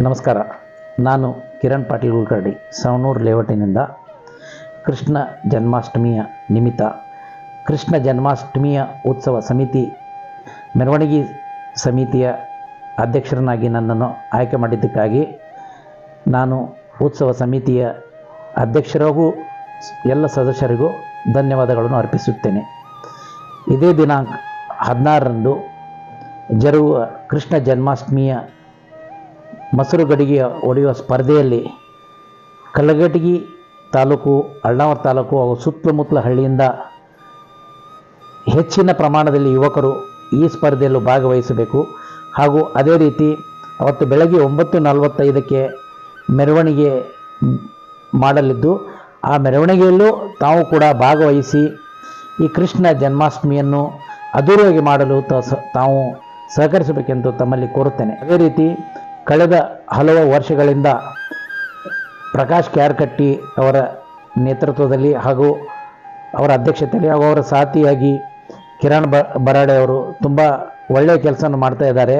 ನಮಸ್ಕಾರ. ನಾನು ಕಿರಣ್ ಪಾಟೀಲ್ ಗುಲ್ಕರ್ಡಿ, ಸವಣೂರು ಲೇಔಟಿನಿಂದ ಕೃಷ್ಣ ಜನ್ಮಾಷ್ಟಮಿಯ ನಿಮಿತ್ತ. ಕೃಷ್ಣ ಜನ್ಮಾಷ್ಟಮಿಯ ಉತ್ಸವ ಸಮಿತಿ, ಮೆರವಣಿಗೆ ಸಮಿತಿಯ ಅಧ್ಯಕ್ಷರನ್ನಾಗಿ ನನ್ನನ್ನು ಆಯ್ಕೆ ಮಾಡಿದ್ದಕ್ಕಾಗಿ ನಾನು ಉತ್ಸವ ಸಮಿತಿಯ ಅಧ್ಯಕ್ಷರಿಗೂ ಎಲ್ಲ ಸದಸ್ಯರಿಗೂ ಧನ್ಯವಾದಗಳನ್ನು ಅರ್ಪಿಸುತ್ತೇನೆ. ಇದೇ ದಿನಾಂಕ ಹದಿನಾರರಂದು ಜರುಗುವ ಕೃಷ್ಣ ಜನ್ಮಾಷ್ಟಮಿಯ ಮೊಸರು ಗಡಿಗೆಯ ಒಡೆಯುವ ಸ್ಪರ್ಧೆಯಲ್ಲಿ ಕಲ್ಲಗಟಗಿ ತಾಲೂಕು ಅಳ್ಳಾವರ ತಾಲೂಕು ಹಾಗೂ ಸುತ್ತಮುತ್ತಲ ಹಳ್ಳಿಯಿಂದ ಹೆಚ್ಚಿನ ಪ್ರಮಾಣದಲ್ಲಿ ಯುವಕರು ಈ ಸ್ಪರ್ಧೆಯಲ್ಲೂ ಭಾಗವಹಿಸಬೇಕು. ಹಾಗೂ ಅದೇ ರೀತಿ ಅವತ್ತು ಬೆಳಗ್ಗೆ ಒಂಬತ್ತು ನಲವತ್ತೈದಕ್ಕೆ ಮೆರವಣಿಗೆ ಮಾಡಲಿದ್ದು, ಆ ಮೆರವಣಿಗೆಯಲ್ಲೂ ತಾವು ಕೂಡ ಭಾಗವಹಿಸಿ ಈ ಕೃಷ್ಣ ಜನ್ಮಾಷ್ಟಮಿಯನ್ನು ಅದ್ದೂರಿಯಾಗಿ ಮಾಡಲು ತಾವು ಸಹಕರಿಸಬೇಕೆಂದು ತಮ್ಮಲ್ಲಿ ಕೋರುತ್ತೇನೆ. ಅದೇ ರೀತಿ ಕಳೆದ ಹಲವು ವರ್ಷಗಳಿಂದ ಪ್ರಕಾಶ್ ಕ್ಯಾರ್ಕಟ್ಟಿ ಅವರ ನೇತೃತ್ವದಲ್ಲಿ ಹಾಗೂ ಅವರ ಅಧ್ಯಕ್ಷತೆಯಲ್ಲಿ ಹಾಗೂ ಅವರ ಸಾಥಿಯಾಗಿ ಕಿರಣ್ ಬ, ಬರಾಡೆ ಅವರು ತುಂಬ ಒಳ್ಳೆಯ ಕೆಲಸವನ್ನು ಮಾಡ್ತಾ ಇದ್ದಾರೆ.